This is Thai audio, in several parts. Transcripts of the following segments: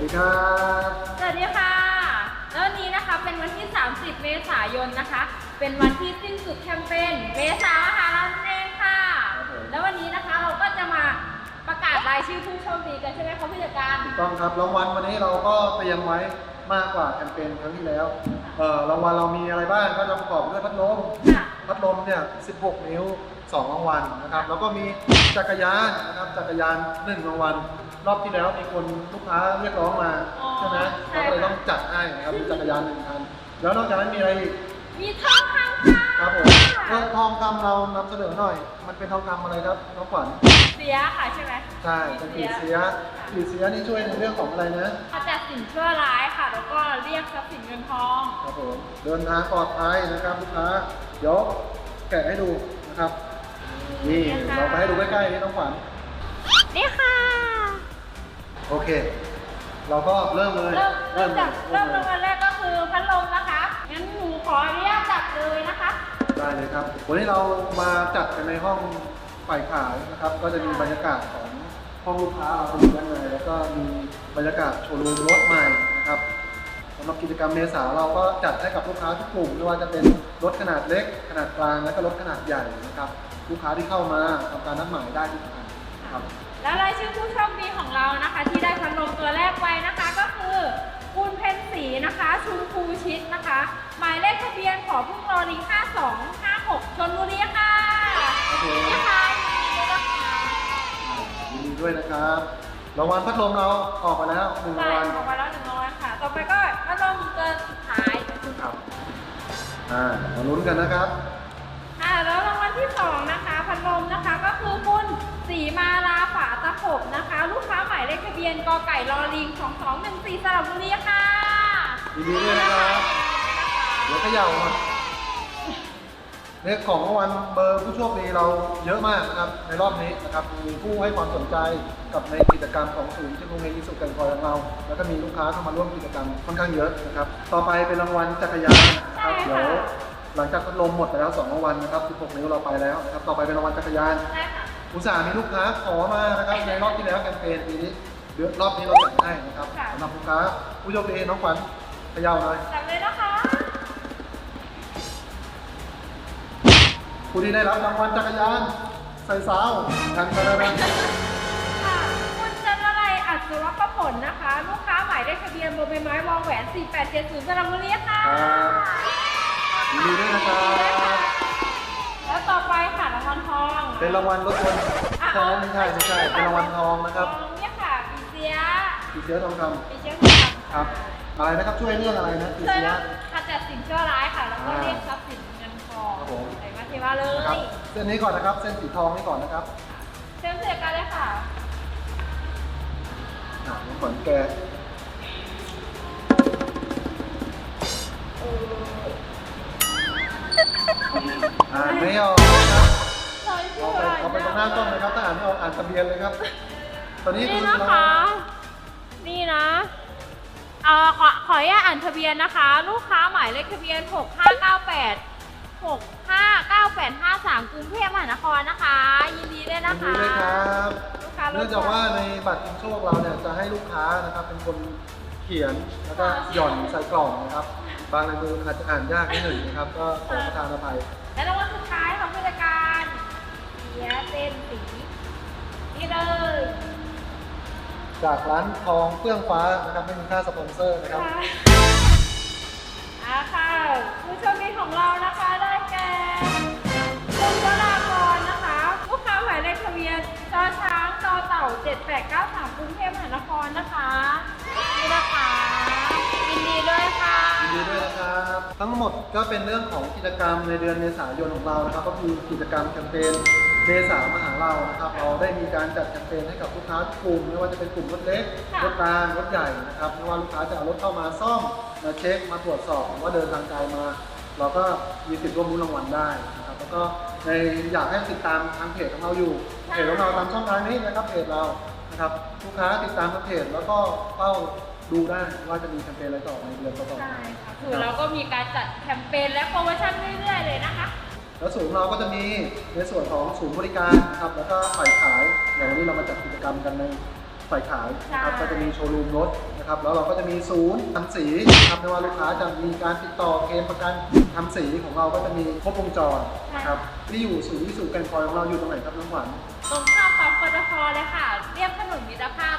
ดีครับ สวัสดีค่ะ แล้ววันนี้นะคะเป็นวันที่ 30 เมษายนนะคะ เป็นวันที่สิ้นสุดแคมเปญเมษามหาลัยนั่นเองค่ะแล้ววันนี้นะคะเราก็จะมาประกาศรายชื่อผู้โชคดีกันใช่ไหมคะผู้จัดการ ถูกต้องครับรางวัลวันนี้เราก็เตรียมไว้มากกว่าแคมเปญครั้งที่แล้วเอ่อรางวัลเรามีอะไรบ้างก็จะประกอบด้วยพัดลมค่ะ พัดลมเนี่ย 16 นิ้ว 2 รางวัลนะครับ แล้วก็มีจักรยานนะครับจักรยาน 1 รางวัล รอบที่แล้วมีคนลูกค้าเรียกร้องมาอ๋อใช่ไหมใช่ เราก็เลยค่ะต้องจัดให้นะครับมีจักรยานหนึ่งคัน แล้วนอกจากนั้นมีอะไรอีกมีทองคำค่ะครับผมเรื่องทองคำเรานำเสนอหน่อย มันเป็นทองคำอะไรครับน้องขวัญเสียค่ะใช่ไหมใช่เป็นปีเสียปีเสียนี่ช่วยในเรื่องของอะไรนะ ขจัดสิ่งชั่วร้ายค่ะ แล้วก็เรียกทรัพย์สินเงินทอง ครับผมเดินทางปลอดภัยนะครับลูกค้าเดี๋ยวแกะให้ดูนะครับ นี่เราไปให้ดูใกล้ๆนี่น้องขวัญนี่ค่ะ โอเค เราก็เริ่มเลยเริ่มเริ่มจากเริ่เริ่มมเลรายงวัลแรกก็คือพัดลมนะคะ งั้นหนูขออนุญาตจับเลยนะคะ ได้เลยครับ วันนี้เรามาจัดกันในห้องฝ่ายขายนะครับ ก็จะมีบรรยากาศของห้องลูกค้าเราตรงนี้ด้านในแล้วก็มีบรรยากาศโชว์รูมรถใหม่นะครับสำหรับกิจกรรมเมษาเราก็จัดให้กับลูกค้าทุกกลุ่มไม่ว่าจะเป็นรถขนาดเล็ก ขนาดกลางและก็รถขนาดใหญ่นะครับ ลูกค้าที่เข้ามาทำการนัดหมายได้ทุกท่านนะครับ แล้วรายชื่อผู้โชคดีของเรานะคะ ที่ได้พัดลมตัวแรกไปนะคะ ก็คือคุณเพนสีนะคะ ชุมพูชิดนะคะ หมายเลขทะเบียนขอพุ่งรอลิง 5256ชนบุรีค่ะครับผมนี่ค่ะยินดีด้วยนะคะยินดีด้วยนะครับรางวัลพัดลมเราออกมาแล้วหนึ่งใช่รางวัลออกมาแล้วหนึ่งรางวัลค่ะ ต่อไปก็พัดลมตัวสุดท้าย ครับอ่ามาลุ้นกันนะครับ อ่าแล้วรางวัลที่สองนะคะ พัดลมนะคะ มายเลขทะเบียนกไก่ลอลิง2214สระบุรีค่ะยินดีด้วยนะครับเดี๋ยวเขย่ามาเลขของรางวัลเบอร์ผู้โชคดีเราเยอะมากนะครับในรอบนี้นะครับมีผู้ให้ความสนใจกับในกิจกรรมของศูนย์เทคโนโลยีสุขกันคอยของเรา แล้วก็มีลูกค้าเข้ามาร่วมกิจกรรมค่อนข้างเยอะนะครับต่อไปเป็นรางวัลจักรยานนะครับเดี๋ยวหลังจากพัดลมหมดไปแล้วสองรางวัลนะครับ 16 นิ้วเราไปแล้วนะครับต่อไปเป็นรางวัลจักรยานได้ค่ะอุตส่าห์มีลูกค้าขอมานะครับในรอบที่แล้วแคมเปญปีนี้ เดี๋ยวรอบนี้เราจัดให้นะครับค่ะ สำหรับลูกค้าผู้โชคดีน้องขวัญเขย่าหน่อยจับเลยนะคะผู้ที่ได้รับรางวัลจักรยานใส่สาวกันกันกันค่ะคุณจันทรายอัศวประผลนะคะ ลูกค้าหมายเลขทะเบียนบนใบไม้วองแหวน 4870สระบุรีค่ะยินดีด้วยนะครับ แล้วต่อไปค่ะรางวัลทอง เป็นรางวัลรถยนต์ใช่ไหมไม่ใช่ไม่ใช่ เป็นรางวัลทองนะครับ ท เสือทองคปีเสียทองคำำครับ อะไรนะครับช่วยเรื่องอะไรนะปีช่วยเสือขจัดสิ่งชั่วร้ายค่ะ แล้วก็อ่าเรียกทรัพย์สินเงินทองครับผม ไหนมาเทวาเลนะครับยเส้นนี้ก่อนนะครับ เส้นสีทองนี่ก่อนนะครับเชิญเสียกันเลยค่ะ อ่าน้องขวัญแกะอ่านไม่ออกนะครับซอยเอาชื่อไปอะไรเอาไปตรงหน้ากล้องเลยครับถ้าอ่านไม่ออกอ่านทะเบียนเลยครับ ตอนนี้นี่คือนะคะนี่นะ เอ่อขอขออนุญาตอ่านทะเบียนนะคะ ลูกค้าหมายเลขทะเบียน 6598 659853กรุงเทพมหานครนะคะ ยินดีด้วยยินะนดีคะ ด้วยครับลูกค้าเนื่องจากว่าในบัตรชิงโชคเราเนี่ยจะให้ลูกค้านะครับเป็นคนเขียนแล้วก็หย่อนใส่กล่องนะครับ บางลายมืออาจจะอ่านยากนิดหนึ่งนะครับ ก็ขอประทานอภัย และรางวัลสุดท้ายของผู้จัดการเสียเส้นสีนี่เลย จากร้านทองเฟื่องฟ้านะครับไม่มีค่าสปอนเซอร์นะครับค่ะอ่าค่ะ ผู้โชคดีของเรานะคะได้แก่คุณวรากรนะคะ ลูกค้าหมายเลขทะเบียนจอช้างจอเต่า 7893กรุงเทพมหานครนะคะนี่นะคะยินดีด้วยค่ะ ยินดีด้วยนะครับ ทั้งหมดก็เป็นเรื่องของกิจกรรมในเดือนเมษายนของเรานะครับ ก็คือกิจกรรมแคมเปญ เมษามหาเรานะครับเราได้มีการจัดแคมเปญให้กับลูกค้าทุกกลุ่มไม่ว่าจะเป็นกลุ่มรถเล็กค่ะรถกลางรถใหญ่นะครับไม่ว่าลูกค้าจะเอารถเข้ามาซ่อมมาเช็คมาตรวจสอบหรือว่าเดินทางไกลมา เราก็มีสิทธิ์ร่วมรุ้นรางวัลได้นะครับแล้วก็ในอยากให้ติดตามทางเพจของเราอยู่เพจของเราตามช่องทางนี้นะครับเพจเรานะครับลูกค้าติดตามทางเพจแล้วก็เฝ้าดูได้ว่าจะมีแคมเปญอะไรต่อในเดือนต่อๆไปใช่ค่ะคือเราก็มีการจัดแคมเปญและโปรโมชั่นเรื่อยๆเลยนะคะ แล้วศูนย์เราก็จะมีในส่วนของศูนย์บริการนะครับ แล้วก็ฝ่ายขายอย่างวันนี้เรามาจัดกิจกรรมกันในฝ่ายขายนะครับใช่ก็จะมีโชว์รูมรถนะครับ แล้วเราก็จะมีศูนย์ทำสีนะครับไม่ว่าลูกค้าจะมีการติดต่อเคลมประกันทำสีของเราก็จะมีครบวงจรนะครับที่อยู่ศูนย์วิสุแกนคอยของเราอยู่ตรงไหนครับน้องขวัญตรงข้ามปั๊มปตทเลยค่ะ เรียบถนนมิตรภาพ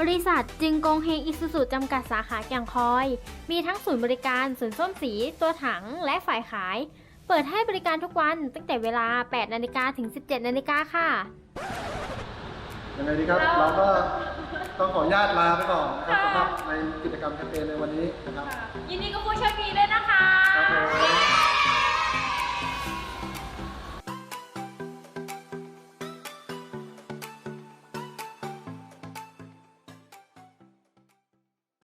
บริษัทจึงกงเฮงอิสุสุจำกัดสาขาแก่งคอย มีทั้งศูนย์บริการศูนย์ส้มสี ตัวถังและฝ่ายขาย เปิดให้บริการทุกวันตั้งแต่เวลา 8 นาฬิกาถึง 17 นาฬิกาค่ะ ยังไงดีครับ เราเราก็ต้องขออนุญาตลาไปก่อนนะครับค่ะสำหรับในกิจกรรมแคมเปญในวันนี้นะครับ ยินดีกับผู้โชคดีด้วยนะคะ